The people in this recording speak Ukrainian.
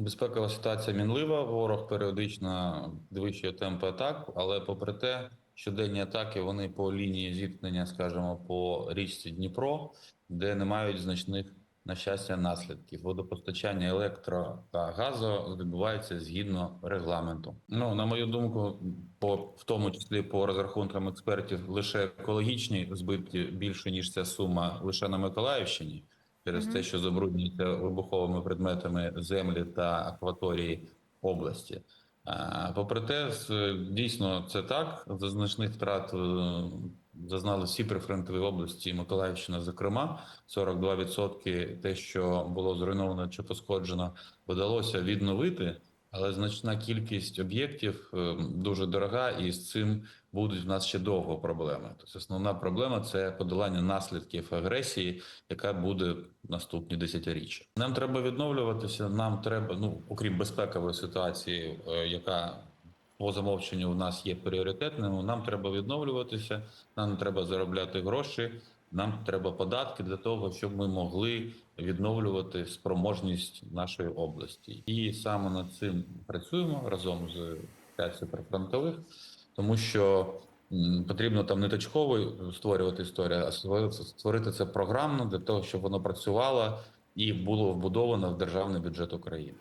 Безпекова ситуація мінлива. Ворог періодично підвищує темпи атак, але попри те, щоденні атаки вони по лінії зіткнення, скажімо, по річці Дніпро, де не мають значних на щастя наслідків. Водопостачання електро та газу відбувається згідно регламенту. Ну на мою думку, по в тому числі по розрахункам експертів, лише екологічні збитки більше ніж ця сума лише на Миколаївщині через Мгм. те, що забруднюються вибуховими предметами землі та акваторії області. Попри те, дійсно це так. За значних втрат е, зазнали всі прифронтові області, Миколаївщина, зокрема, 42% те, що було зруйновано чи пошкоджено, вдалося відновити. Але значна кількість об'єктів е, дуже дорога, і з цим будуть в нас ще довго проблеми. Тобто основна проблема це подолання наслідків агресії, яка буде наступні десятиріччя. Нам треба відновлюватися. Нам треба, ну окрім безпекової ситуації, е, яка по замовченню у нас є пріоритетною. Нам треба відновлюватися, нам треба заробляти гроші. Нам треба податки для того, щоб ми могли відновлювати спроможність нашої області, і саме над цим працюємо разом з асоціацією прифронтових, тому що потрібно там не точково створювати історію, а створити це програмно для того, щоб воно працювало і було вбудовано в державний бюджет України.